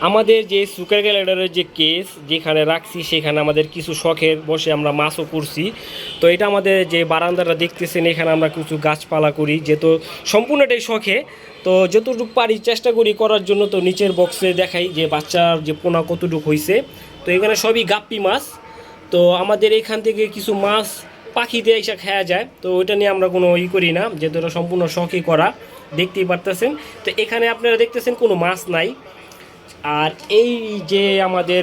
আমাদের যে সুকার গ্যালাডারের যে কেস যেখানে রাখছি, সেখানে আমাদের কিছু শখের বসে আমরা মাছও করছি। তো এটা আমাদের যে বারান্দাটা দেখতেছেন, এখানে আমরা কিছু গাছপালা করি যেহেতু সম্পূর্ণটাই শখে। তো যতটুকু পারি চেষ্টা করি করার জন্য, তো নিচের বক্সে দেখাই যে বাচ্চার যে পোনা কতটুকু হয়েছে তো এখানে সবই গাপ্পি মাছ। তো আমাদের এখান থেকে কিছু মাছ পাখিতে এসে খাওয়া যায়। তো ওইটা নিয়ে আমরা কোনো ই করি না যেহেতু সম্পূর্ণ শখই করা। দেখতেই পারতেছেন। তো এখানে আপনারা দেখতেছেন কোনো মাছ নাই। আর এই যে আমাদের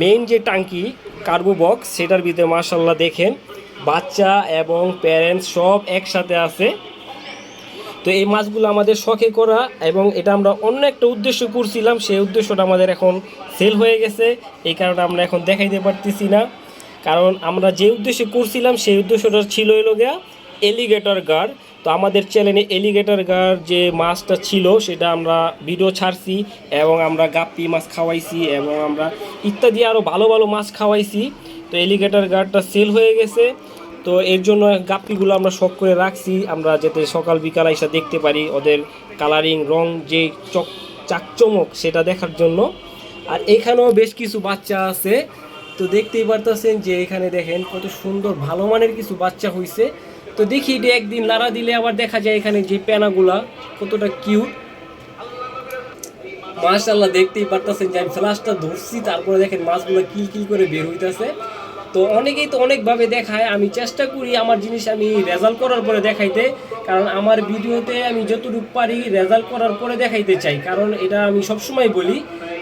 মেইন যে টাঙ্কি কার্গো বক্স সেটার ভিতরে মার্শাল্লাহ দেখেন, বাচ্চা এবং প্যারেন্টস সব একসাথে আছে। তো এই মাছগুলো আমাদের শখে করা এবং এটা আমরা অন্য একটা উদ্দেশ্য করছিলাম, সেই উদ্দেশ্যটা আমাদের এখন সেল হয়ে গেছে। এই কারণে আমরা এখন দেখাইতে পারতেছি না। কারণ আমরা যে উদ্দেশ্যে করছিলাম, সেই উদ্দেশ্যটা ছিল এলো গিয়া এলিগেটর গার্ড তো আমাদের চ্যানেলে এলিগেটর গার্ড যে মাছটা ছিল, সেটা আমরা ভিডিও ছাড়ছি এবং আমরা গাপ্পি মাছ খাওয়াইছি এবং আমরা ইত্যাদি আরও ভালো ভালো মাছ খাওয়াইছি। তো এলিগেটর গার্ডটা সেল হয়ে গেছে। তো এর জন্য গাপ্পিগুলো আমরা শখ করে রাখছি। আমরা যাতে সকাল বিকাল এসে দেখতে পারি ওদের কালারিং রং, যে চক, চাকচমক সেটা দেখার জন্য। আর এখানেও বেশ কিছু বাচ্চা আছে। তো দেখতেই পারতেছেন যে এখানে দেখেন কত সুন্দর ভালো মানের কিছু বাচ্চা হয়েছে তো দেখি এটা একদিন লাড়া দিলে আবার দেখা যায় এখানে যে প্যানাগুলা কতটা কিউট। মাশাল্লাহ দেখতেই পারতেছেন যে আমি ফ্লাশটা ধরছি, তারপরে দেখেন মাছগুলো কিল কিল করে বের হইতেছে। তো অনেকেই তো অনেকভাবে দেখায়, আমি চেষ্টা করি আমার জিনিস আমি রেজাল্ট করার পরে দেখাইতে, কারণ আমার ভিডিওতে আমি যতটুকু পারি রেজাল্ট করার পরে দেখাইতে চাই, কারণ এটা আমি সবসময় বলি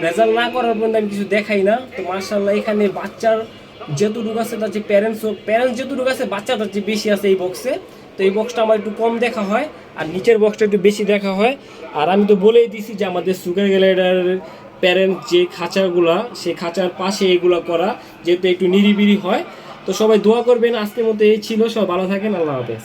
রেজাল্ট না করার পর্যন্ত আমি কিছু দেখাই না। তো মার্শাল্লাহ এখানে বাচ্চার যেটুকু আছে তার যে প্যারেন্টস প্যারেন্টস যেটুকু আছে বাচ্চাটার যে বেশি আছে এই বক্সে তো এই বক্সটা আমার একটু কম দেখা হয়, আর নিচের বক্সটা একটু বেশি দেখা হয়। আর আমি তো বলেই দিছি যে আমাদের সুগার গ্যালাইডার প্যারেন্টস যে খাঁচাগুলা, সেই খাঁচার পাশে এগুলা করা, যেহেতু একটু নিরিবিরি হয়। তো সবাই দোয়া করবেন, আজকের মতো এই ছিল সব ভালো থাকেন, আল্লাহ হাফেজ।